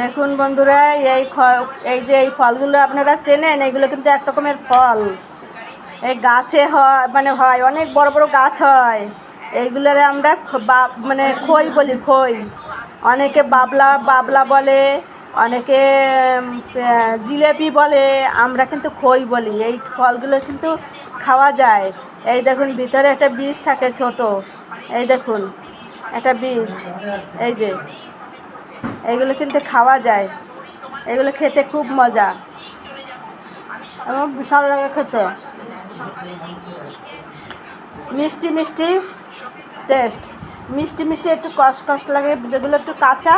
দেখুন বন্ধুরা, এই এই যে এই ফলগুলো আপনারা চেনেন, এগুলো কিন্তু এক রকমের ফল। এই গাছে হয় মানে হয়, অনেক বড় বড় গাছ হয়। এইগুলোরে আমরা মানে খই বলি, খই। অনেকে বাবলা বাবলা বলে, অনেকে জিলেপি বলে, আমরা কিন্তু খই বলি। এই ফলগুলো কিন্তু খাওয়া যায়। এই দেখুন, ভিতরে একটা বীজ থাকে ছোট। এই দেখুন, একটা বীজ। এই যে এগুলো কিন্তু খাওয়া যায় এগুলো খেতে খুব মজা এবং বিশাল লাগে খেতে মিষ্টি মিষ্টি টেস্ট মিষ্টি মিষ্টি একটু কষ লাগে যেগুলো একটু কাঁচা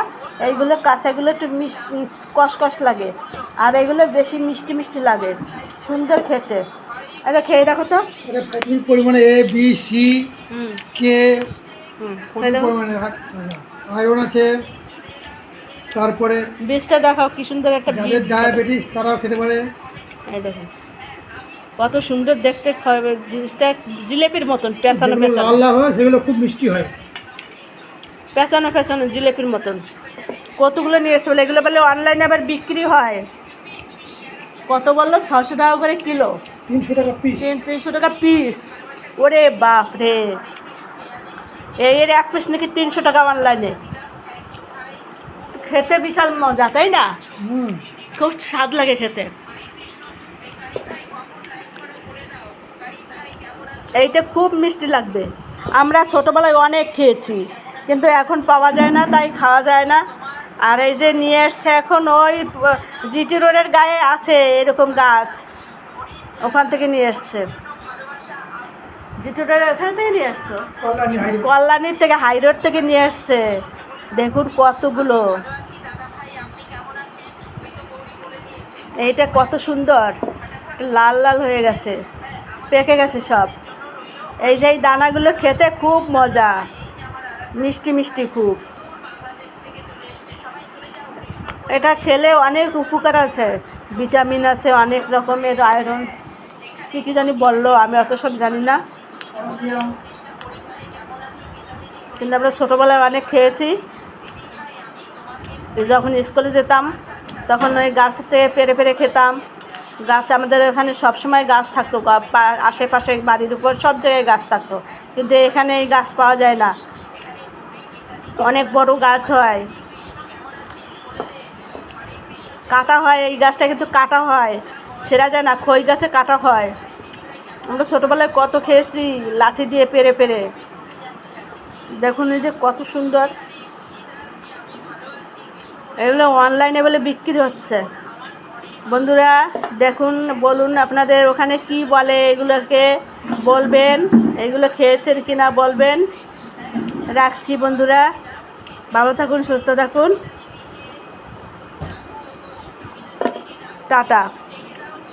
এইগুলো কাঁচাগুলো একটু মিষ্টি কষ লাগে আর এগুলো বেশি মিষ্টি মিষ্টি লাগে সুন্দর খেতে এটা খেয়ে দেখো তো প্রচুর পরিমাণে A B C K iron আছে তারপরে বীজটা দেখাও কি সুন্দর একটা যাদের ডায়াবেটিস তারাও খেতে পারে। এই দেখুন কত সুন্দর দেখতে খাবে জিনিসটা জিলেপির মতন পেঁচানো পেঁচানো। লাল লাল হয় সেগুলো খুব মিষ্টি হয়। পেঁচানো পেঁচানো জিলেপির মতন। কতগুলো নিয়ে এসছে বলে এগুলো বলে অনলাইনে আবার বিক্রি হয়। কত বলল? ছশো টাকা করে কিলো। তিনশো টাকা পিস তিন তিনশো টাকা পিস ওরে বাপ রে এর এক পিস নাকি তিনশো টাকা অনলাইনে খেতে বিশাল মজা তাই না? খুব স্বাদ লাগে খেতে। এইটা খুব মিষ্টি লাগবে। আমরা ছোটোবেলায় অনেক খেয়েছি কিন্তু এখন পাওয়া যায় না তাই খাওয়া যায় না। আর এই যে নিয়ে এসছে এখন ওই জিটি রোডের গায়ে আছে এরকম গাছ। ওখান থেকে নিয়ে এসছে। জিটি রোডের ওখান থেকে নিয়ে এসছো? কল্যাণীর থেকে হাই রোড থেকে নিয়ে এসছে। দেখুন কতগুলো। এইটা কত সুন্দর। লাল লাল হয়ে গেছে। পেকে গেছে সব। এই যে এই দানাগুলো খেতে খুব মজা। মিষ্টি মিষ্টি খুব। এটা খেলে অনেক উপকার আছে। ভিটামিন আছে, অনেক রকমের আয়রন। কী কী জানি বলল, আমি অত সব জানি না। কিন্তু আমরা ছোটোবেলায় অনেক খেয়েছি। যখন স্কুলে যেতাম, তখন ওই গাছতে পেরে পেরে খেতাম। গাছ আমাদের এখানে সবসময় গাছ থাকতো আশেপাশে বাড়ির উপর সব জায়গায় গাছ থাকতো। কিন্তু এখানে এই গাছ পাওয়া যায় না। অনেক বড় গাছ হয়। কাটা হয়, এই গাছটা কিন্তু কাটা হয়। ছেঁড়া যায় না, খই গাছে কাটা হয়। আমরা ছোটোবেলায় কত খেয়েছি, লাঠি দিয়ে পেরে পেরে। দেখুন এই যে কত সুন্দর। এগুলো অনলাইনে বলে বিক্রি হচ্ছে। বন্ধুরা, দেখুন, বলুন আপনাদের ওখানে কি বলে, এগুলোকে বলবেন, এগুলো খেয়েছেন কি না বলবেন। রাখছি বন্ধুরা। ভালো থাকুন, সুস্থ থাকুন। টাটা।